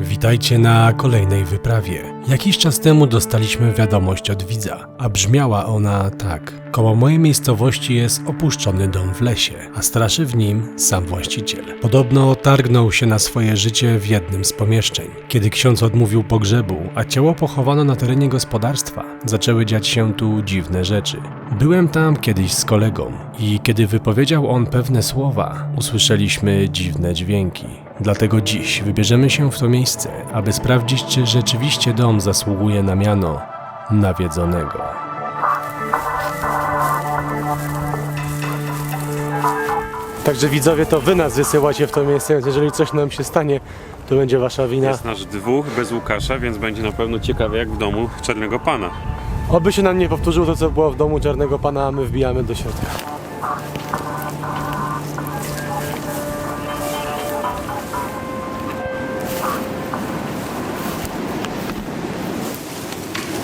Witajcie na kolejnej wyprawie. Jakiś czas temu dostaliśmy wiadomość od widza, a brzmiała ona tak. Koło mojej miejscowości jest opuszczony dom w lesie, a straszy w nim sam właściciel. Podobno targnął się na swoje życie w jednym z pomieszczeń. Kiedy ksiądz odmówił pogrzebu, a ciało pochowano na terenie gospodarstwa, zaczęły dziać się tu dziwne rzeczy. Byłem tam kiedyś z kolegą i kiedy wypowiedział on pewne słowa, usłyszeliśmy dziwne dźwięki. Dlatego dziś wybierzemy się w to miejsce, aby sprawdzić, czy rzeczywiście dom zasługuje na miano nawiedzonego. Także widzowie, to wy nas wysyłacie w to miejsce, więc jeżeli coś nam się stanie, to będzie wasza wina. Jest nasz dwóch bez Łukasza, więc będzie na pewno ciekawe jak w domu Czarnego Pana. Oby się nam nie powtórzyło to, co było w domu Czarnego Pana, a my wbijamy do środka.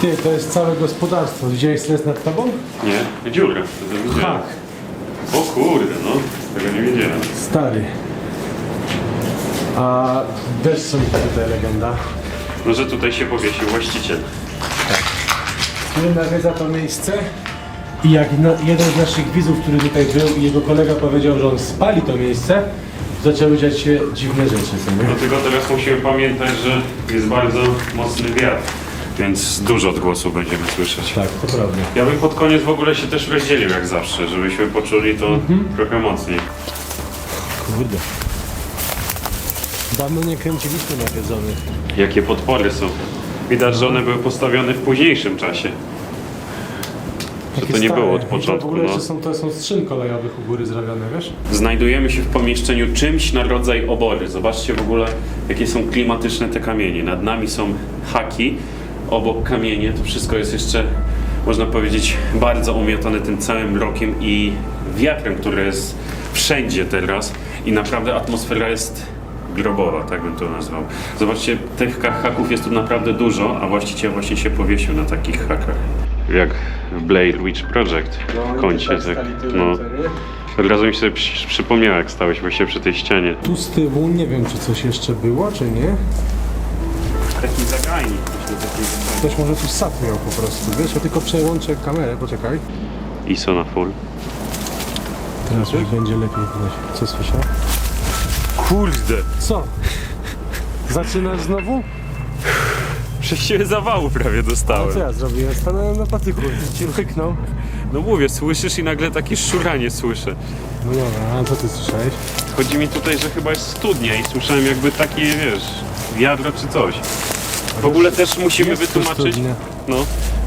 Ty, to jest całe gospodarstwo. Widziałeś, co jest nad tobą? Nie, dziura. To widziałem. Tak. O kurde, no. Tego nie wiedziałem. Stary. A wiesz, co mi tutaj legenda? No, że tutaj się powiesił właściciel. który nawiedza to miejsce i jak na, jeden z naszych widzów, który tutaj był i jego kolega powiedział, że on spali to miejsce, zaczęły dziać się dziwne rzeczy, co nie? Dlatego teraz musimy pamiętać, że jest bardzo mocny wiatr, więc dużo odgłosów będziemy słyszeć. Tak, to prawda. Ja bym pod koniec w ogóle się też rozdzielił jak zawsze, żebyśmy poczuli to trochę mocniej. Kurde. Dawno nie kręciliśmy nawiedzonych. Jakie podpory są. Widać, że one były postawione w późniejszym czasie. Że to nie było od W początku. ogóle No. jeszcze są, to są strzyn kolejowych u góry zrobione, wiesz? Znajdujemy się w pomieszczeniu czymś na rodzaj obory. Zobaczcie w ogóle, jakie są klimatyczne te kamienie. Nad nami są haki, obok kamienie. To wszystko jest jeszcze, można powiedzieć, bardzo umiotane tym całym mrokiem i wiatrem, który jest wszędzie teraz. I naprawdę atmosfera jest grobowa, tak bym to nazwał. Zobaczcie, tych haków jest tu naprawdę dużo, a właściciel właśnie się powiesił na takich hakach. Jak w Blair Witch Project w kącie. Tak, no. Od razu mi się przy, przypomniało, jak stałeś właśnie przy tej ścianie. Tu z tyłu nie wiem, czy coś jeszcze było, czy nie. Taki zagajnik. właśnie taki Ktoś może tu sad miał po prostu, wiesz? Ja tylko przełączę kamerę, poczekaj. ISO na full. Teraz już będzie lepiej widać. Co słyszał? Kurde! Co? Zaczynasz znowu? Przez siebie zawału prawie A dostałem. co ja zrobiłem? Stanąłem na patyku, ci ryknął. No mówię, słyszysz i nagle takie szuranie słyszę. No dobra, a co ty słyszałeś? Chodzi mi tutaj, że chyba jest studnia i słyszałem jakby takie, wiesz, wiadro czy coś. W ogóle też musimy Jest wytłumaczyć, studnia. no,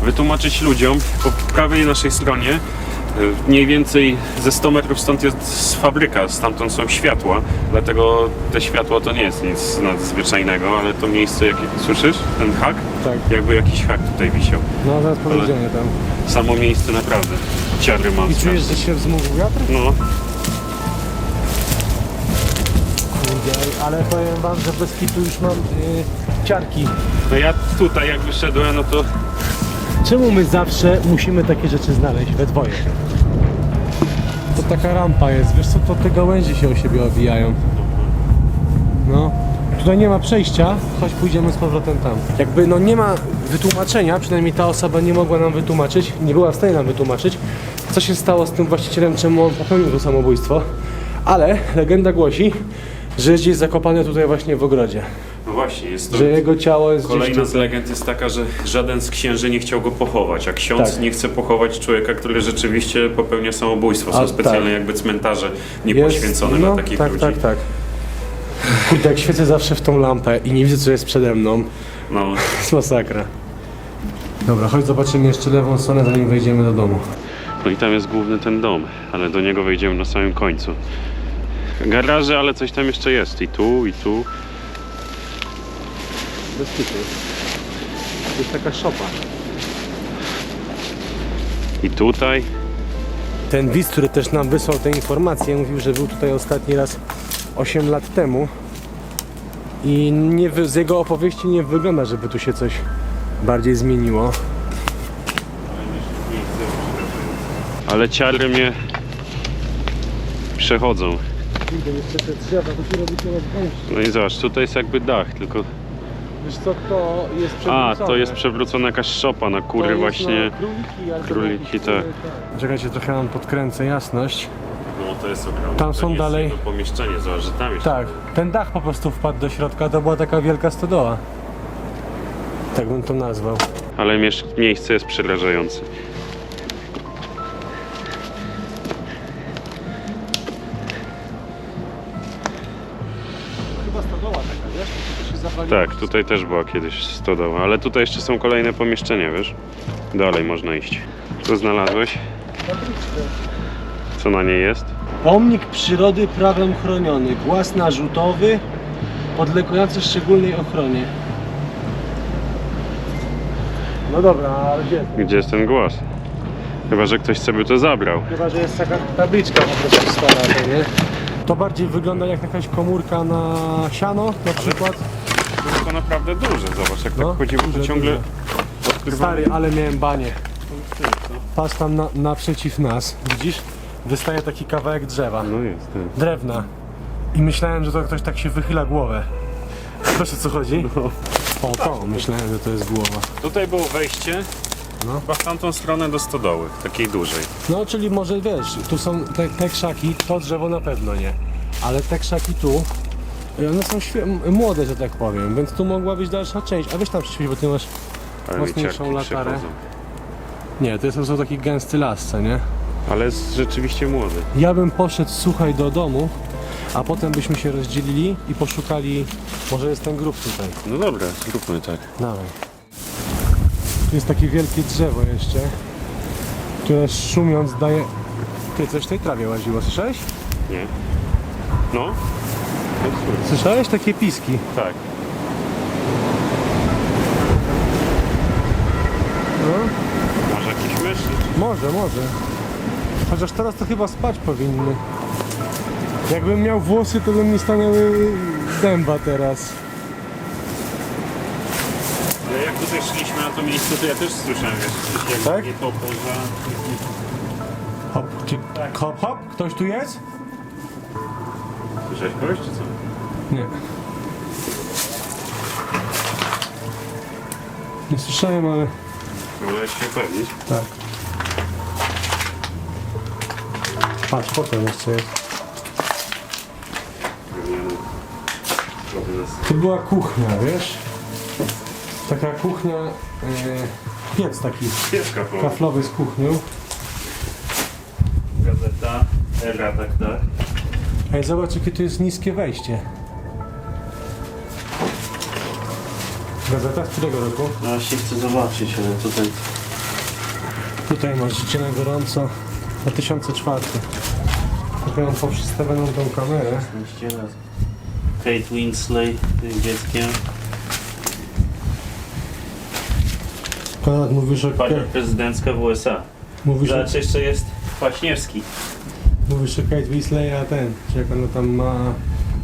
wytłumaczyć ludziom po prawej naszej stronie y, mniej więcej ze 100 metrów stąd jest fabryka, stamtąd są światła, dlatego te światło to nie jest nic nadzwyczajnego, ale to miejsce, jakie słyszysz? Ten hak? Tak. Jakby jakiś hak tutaj wisiał. No zaraz powiedziemy tam. Samo miejsce naprawdę ciary I mocne. czujesz, że się wzmógł wiatr? No, Ale powiem wam, że bez kitu już mam yy, ciarki. no ja tutaj jak wyszedłem, no to Czemu my zawsze musimy takie rzeczy znaleźć we dwoje? To taka rampa jest, wiesz co, to te gałęzie się o siebie owijają. No. Tutaj nie ma przejścia, choć pójdziemy z powrotem tam. Jakby no nie ma wytłumaczenia, przynajmniej ta osoba nie mogła nam wytłumaczyć, nie była w stanie nam wytłumaczyć, co się stało z tym właścicielem, czemu on popełnił to samobójstwo. Ale legenda głosi, że jest gdzieś zakopane tutaj właśnie w ogrodzie. no właśnie, jest to... Że jego ciało jest gdzieś Kolejna z tutaj. legend jest taka, że żaden z księży nie chciał go pochować, a ksiądz Tak. nie chce pochować człowieka, który rzeczywiście popełnia samobójstwo. Są A, specjalne tak. jakby cmentarze niepoświęcone no, dla takich tak, ludzi. Tak, tak, Kurde, jak świecę zawsze w tą lampę i nie widzę, co jest przede mną. No, To jest masakra. Dobra, chodź zobaczymy jeszcze lewą stronę, zanim wejdziemy do domu. no i tam jest główny ten dom, ale do niego wejdziemy na samym końcu. Garaże, ale coś tam jeszcze jest. I tu, i tu. Bez kitu. To jest taka szopa. I tutaj. Ten widz, który też nam wysłał te informacje, mówił, że był tutaj ostatni raz 8 lat temu. I nie, z jego opowieści nie wygląda, żeby tu się coś bardziej zmieniło. Ale ciary mnie przechodzą. Kurde, jeszcze te drzewa, to się robi coraz gęstsze. No i zobacz, tutaj jest jakby dach, tylko Wiesz co, to jest A, przewrócone. to jest przewrócona jakaś szopa na To kury jest właśnie. Na króliki, albo króliki, jakieś, tak. e, Czekajcie, trochę nam podkręcę jasność. No to jest ogromne. Tam to są nie jest dalej- jedno pomieszczenie, zobacz, że tam jeszcze. Tak, ten dach po prostu wpadł do środka, to była taka wielka stodoła. Tak bym to nazwał. Ale miesz- miejsce jest przerażające. Stodoła taka, wiesz? To się zawaliło. Tak, tutaj też była kiedyś stodoła, ale tutaj jeszcze są kolejne pomieszczenia, wiesz? Dalej można iść. Co znalazłeś? Co na niej jest? Pomnik przyrody prawem chroniony. Głaz narzutowy podlegający szczególnej ochronie. No dobra, ale gdzie? Gdzie jest ten głos? Chyba, że ktoś sobie to zabrał. Chyba, że jest taka tabliczka po prostu stara, to nie? To bardziej wygląda jak jakaś komórka na siano na przykład. To jest to naprawdę duże, zobacz, jak No, tak chodzimy, to duże, ciągle odkrywamy. Stary, ale miałem banie. Patrz tam na, naprzeciw nas, widzisz? Wystaje taki kawałek drzewa. No jest, ten. Drewna. I myślałem, że to ktoś tak się wychyla głowę. Wiesz o co chodzi? O to, myślałem, że to jest głowa. Tutaj było wejście No. chyba w tamtą stronę do stodoły, takiej dużej. No, czyli może wiesz, tu są te, te krzaki, to drzewo na pewno nie. Ale te krzaki tu, y, one są świe- młode, że tak powiem, więc tu mogła być dalsza część. A weź tam przyświeć, bo ty masz... Ale Mocniejszą wieciarki latarę. Nie, to jest po prostu taki gęsty las, co nie? Ale jest rzeczywiście młody. Ja bym poszedł, słuchaj, do domu, a potem byśmy się rozdzielili i poszukali, może jest ten grób tutaj. No dobra, zróbmy tak. Dawaj. Jest takie wielkie drzewo jeszcze, które szumiąc daje... Ty, coś w tej trawie łaziło, słyszałeś? Nie? No? Słyszałeś? Takie piski. tak. No, Może jakiś myszy? może, może. Chociaż teraz to chyba spać powinny. Jakbym miał włosy, to by mi stanęły dęba teraz. Jak tutaj szliśmy na to miejsce, to ja też słyszałem, wiesz, jak Tak? to poza... Hop, czy, hop, hop, ktoś tu jest? Słyszałeś kogoś, czy co? Nie. Nie słyszałem, ale Wolałeś się upewnić. tak. Patrz, potem jeszcze jest. To była kuchnia, wiesz? Taka kuchnia, e, piec taki Pieska po kaflowy z kuchnią. gazeta, era, tak, tak. Ej, zobacz jakie tu jest niskie wejście. Gazeta z którego roku? No właśnie chcę zobaczyć, ale tutaj... Tutaj masz życie na gorąco. 2004. Trochę mam poprzystawioną tą kamerę. 15 lat. Kate Winslet tym dzieckiem. Konrad, mówisz o, Partia prezydencka w USA. mówisz, o, Zobacz, jeszcze jest Kwaśniewski. mówisz o Kate Winslet, a ten, czy jak ona tam ma...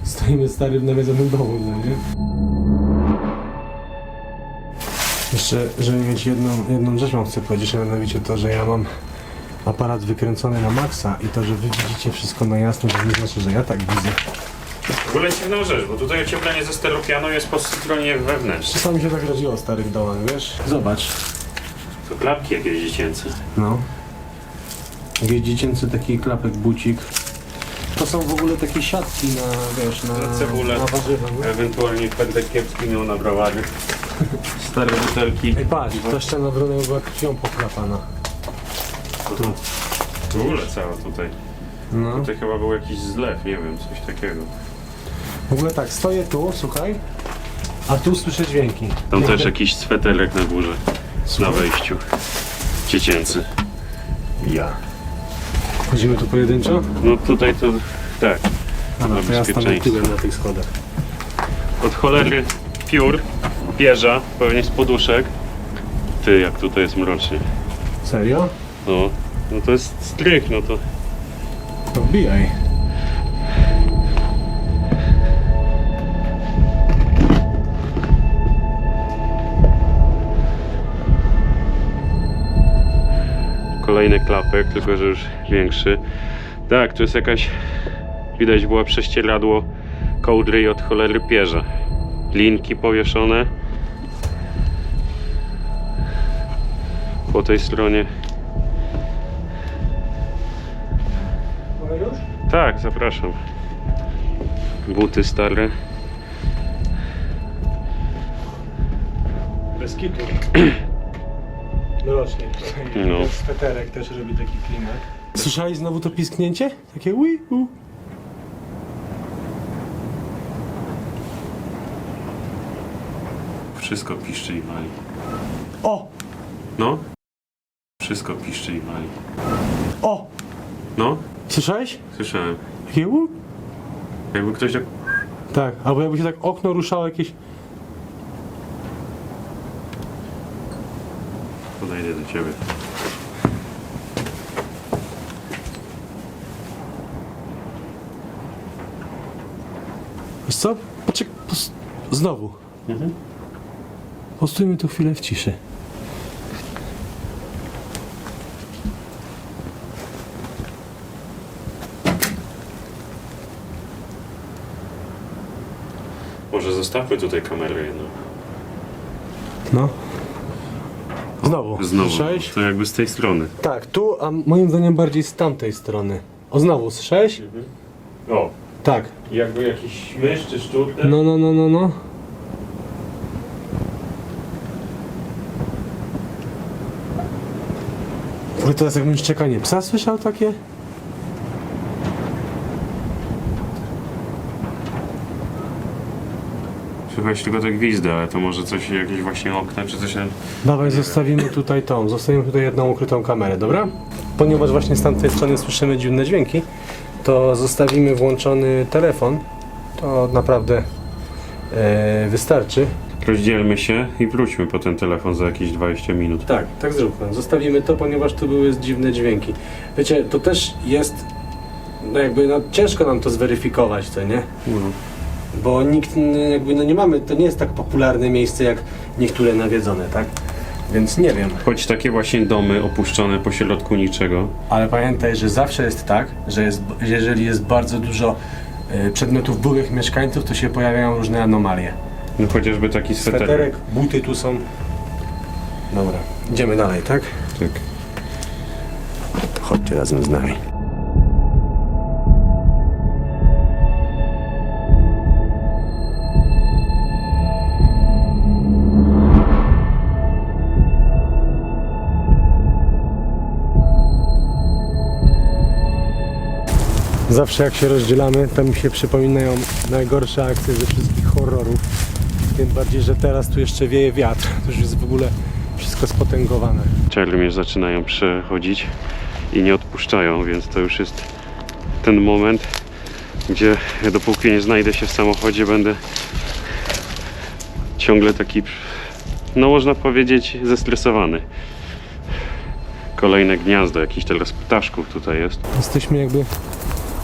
Stoimy stary w nawiedzonym domu, no nie? Jeszcze, żeby mieć jedną, jedną rzecz wam chcę powiedzieć, a mianowicie to, że ja mam aparat wykręcony na maksa i to, że wy widzicie wszystko na jasno, to nie znaczy, że ja tak widzę. W ogóle dziwna rzecz, bo tutaj ocieplenie ze steropianu jest po stronie wewnętrznej. Czasami się tak rodziło w starych domach, wiesz? Zobacz. To klapki jakieś dziecięce. No. Jakiś dziecięcy taki klapek, bucik. To są w ogóle takie siatki na, wiesz, na, Na cebulę. na warzywa. nie? Ewentualnie pędek kiepski miał na browary. Stare butelki. Ej, patrz, ta ściana brony była krwią pochlapana. Tu. W ogóle cała tutaj. No. Tutaj chyba był jakiś zlew, nie wiem, coś takiego. W ogóle tak, stoję tu, słuchaj, a tu słyszę dźwięki. Tam też jakiś sweterek na górze. Na wejściu. Dziecięcy. Ja. Chodzimy tu pojedynczo? No tutaj to... Tak. Dobra, to ja stanę bezpieczeństwo. tyłem na tych schodach. Od cholery piór, pierza, pewnie z poduszek. Ty, jak tutaj jest mrocznie. Serio? No, no to jest strych, no to... To wbijaj. kolejny klapek, tylko że już większy. Tak, tu jest jakaś, widać było prześcieradło kołdry i od cholery pierza. Linki powieszone. Po tej stronie. Tak, zapraszam. Buty stare. Bez kitu. Mrocznie. No. Ten sweterek też robi taki klimat. Słyszałeś znowu to pisknięcie? Takie ui, u. Wszystko piszczy i wali. O! No? Wszystko piszczy i wali. O! No? Słyszałeś? Słyszałem. Takie u. Jakby ktoś tak... Tak, albo jakby się tak okno ruszało jakieś... Podejdę do ciebie. Wiesz co? Poczekaj, pos... znowu. Mhm. Postójmy tu chwilę w ciszy. Może zostawmy tutaj kamerę jedną. No. Znowu. Znowu. Słyszałeś? To jakby z tej strony. Tak, tu, a moim zdaniem bardziej z tamtej strony. O, znowu, słyszałeś? O, Tak. jakby jakiś mysz czy szczur. ten- No, no, no, no, no. W ogóle teraz jakbym szczekanie psa słyszał takie? Słychać tylko tak gwizdy, ale to może coś, jakieś właśnie okna czy coś... Dawaj, zostawimy tutaj tą, zostawimy tutaj jedną ukrytą kamerę, dobra? Ponieważ właśnie z tamtej strony słyszymy dziwne dźwięki, to zostawimy włączony telefon. To naprawdę e, wystarczy. Rozdzielmy się i wróćmy po ten telefon za jakieś 20 minut. Tak, tak zróbmy. Zostawimy to, ponieważ tu były dziwne dźwięki. Wiecie, to też jest, no jakby, no ciężko nam to zweryfikować, to nie? Bo nikt, jakby, no nie mamy, to nie jest tak popularne miejsce jak niektóre nawiedzone, tak? Więc nie wiem. Choć takie właśnie domy opuszczone po środku niczego. Ale pamiętaj, że zawsze jest tak, że jest, jeżeli jest bardzo dużo e, przedmiotów byłych mieszkańców, to się pojawiają różne anomalie. No chociażby taki sweterek. Sweterek, buty tu są. Dobra, idziemy dalej, tak? Tak. Chodźcie razem z nami. Zawsze jak się rozdzielamy, to mi się przypominają najgorsze akcje ze wszystkich horrorów. Tym bardziej, że teraz tu jeszcze wieje wiatr. To już jest w ogóle wszystko spotęgowane. Czerwy mnie zaczynają przechodzić i nie odpuszczają, więc to już jest ten moment, gdzie dopóki nie znajdę się w samochodzie, będę ciągle taki, no można powiedzieć, zestresowany. Kolejne gniazdo jakichś teraz ptaszków tutaj jest. Jesteśmy jakby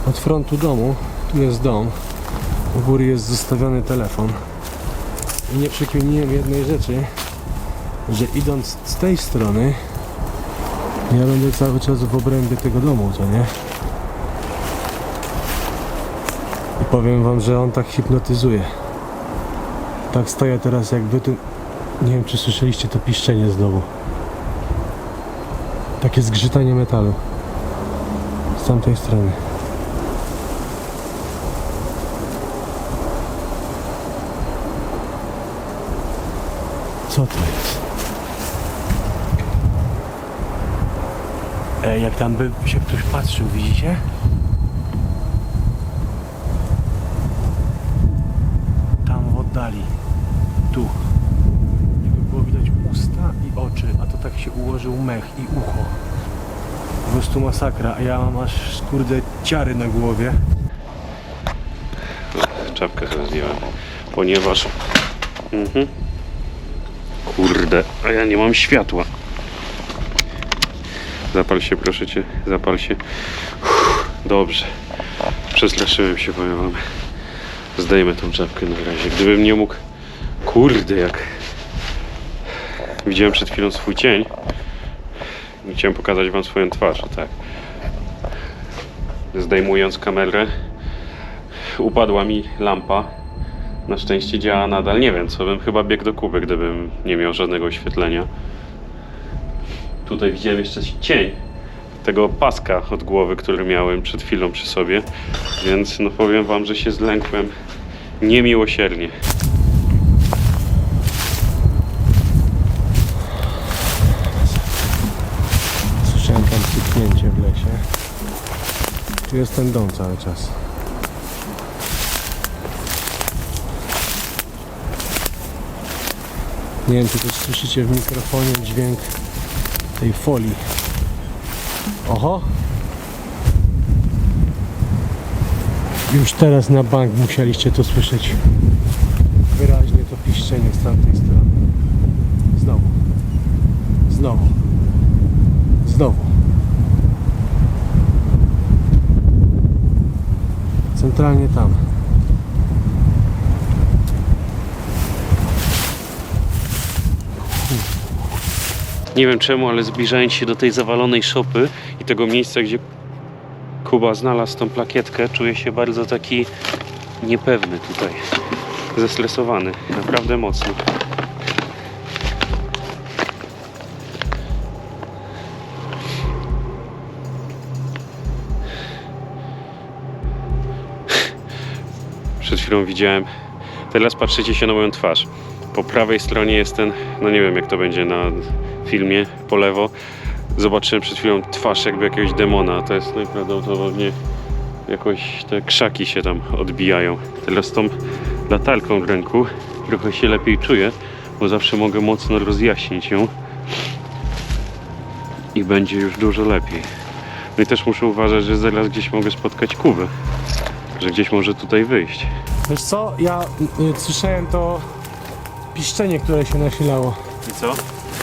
od frontu domu. Tu jest dom. U góry jest zostawiony telefon. I nie przekminiłem jednej rzeczy, że idąc z tej strony, ja będę cały czas w obrębie tego domu, co nie? I powiem wam, że on tak hipnotyzuje. Tak stoję teraz jak wy tu... Nie wiem, czy słyszeliście to piszczenie znowu. Takie zgrzytanie metalu. Z tamtej strony. Co to jest? Ej, jak tam by się ktoś patrzył, widzicie? Tam w oddali. Tu. Jakby było widać usta i oczy, a to tak się ułożył mech i ucho. Po prostu masakra, a ja mam aż kurde ciary na głowie. Czapkę sobie zdjąłem, ponieważ... Mhm. Kurde, a ja nie mam światła. Zapal się, proszę cię, zapal się. Uff, dobrze. Przestraszyłem się, powiem wam. Zdejmę tą czapkę na razie. Gdybym nie mógł... Kurde, jak... Widziałem przed chwilą swój cień. Chciałem pokazać wam swoją twarz, tak. Zdejmując kamerę, upadła mi lampa. Na szczęście działa nadal. Nie wiem, co bym chyba biegł do Kuby, gdybym nie miał żadnego oświetlenia. Tutaj widziałem jeszcze cień tego paska od głowy, który miałem przed chwilą przy sobie, więc no powiem wam, że się zlękłem niemiłosiernie. Słyszałem tam syknięcie w lesie. Tu jest ten dom cały czas. Nie wiem, czy też słyszycie w mikrofonie dźwięk tej folii. Oho! Już teraz na bank musieliście to słyszeć wyraźnie to piszczenie z tamtej strony. Znowu. Znowu. Znowu. Centralnie tam. Nie wiem czemu, ale zbliżając się do tej zawalonej szopy i tego miejsca, gdzie Kuba znalazł tą plakietkę, czuję się bardzo taki niepewny tutaj. Zestresowany. Naprawdę mocno. Przed chwilą widziałem. Teraz patrzycie się na moją twarz. Po prawej stronie jest ten, no nie wiem jak to będzie na filmie, po lewo. Zobaczyłem przed chwilą twarz jakby jakiegoś demona. To jest najprawdopodobniej jakoś te krzaki się tam odbijają. Teraz tą latarką w ręku trochę się lepiej czuję, bo zawsze mogę mocno rozjaśnić ją i będzie już dużo lepiej. No i też muszę uważać, że zaraz gdzieś mogę spotkać Kubę, że gdzieś może tutaj wyjść. Wiesz co, ja y, słyszałem to piszczenie, które się nasilało. I co?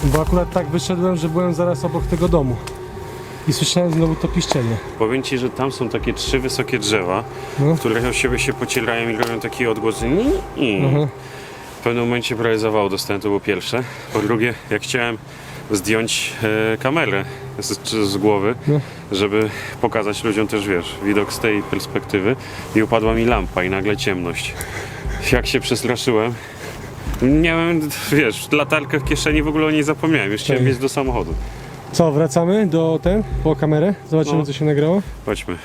Bo akurat tak wyszedłem, że byłem zaraz obok tego domu. I słyszałem znowu to piszczenie. Powiem Ci, że tam są takie trzy wysokie drzewa, No. które o siebie się pocierają i robią takie odgłosy. Ni, ni. Mhm. W pewnym momencie prawie zawał dostałem, to było pierwsze. Po drugie, jak chciałem zdjąć e, kamerę z, z głowy, No. żeby pokazać ludziom też, wiesz, widok z tej perspektywy i upadła mi lampa i nagle ciemność. Jak się przestraszyłem, miałem, wiesz, latarkę w kieszeni, w ogóle o niej zapomniałem, już chciałem wjeść do samochodu. Co, wracamy do ten, po kamerę? Zobaczymy, No. co się nagrało. Chodźmy.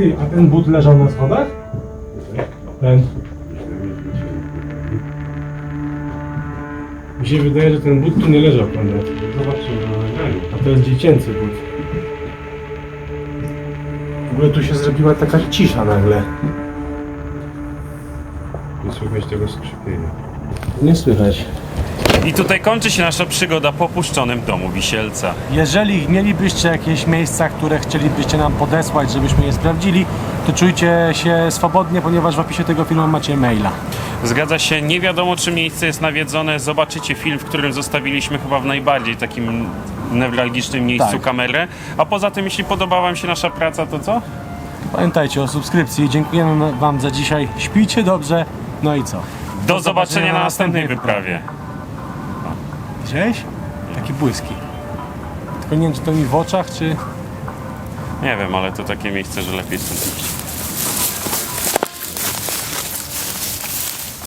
Ty, a ten but leżał na schodach? Ten. Mi się wydaje, że ten but tu nie leżał, Konrad. Zobaczymy na nagraniu. A to jest dziecięcy but. W ogóle tu się zrobiła taka cisza nagle. Nie słychać tego skrzypienia. Nie słychać. I tutaj kończy się nasza przygoda po opuszczonym domu Wisielca. Jeżeli mielibyście jakieś miejsca, które chcielibyście nam podesłać, żebyśmy je sprawdzili, to czujcie się swobodnie, ponieważ w opisie tego filmu macie maila. Zgadza się, nie wiadomo czy miejsce jest nawiedzone. Zobaczycie film, w którym zostawiliśmy chyba w najbardziej takim newralgicznym miejscu Tak. kamerę. A poza tym, jeśli podoba Wam się nasza praca, to co? Pamiętajcie o subskrypcji. Dziękujemy Wam za dzisiaj. Śpijcie dobrze. No i co? Do, zobaczenia, na następnej wyprawie. Widziałeś? Takie błyski. Tylko nie wiem, czy to mi w oczach, czy... Nie wiem, ale to takie miejsce, że lepiej stąd iść.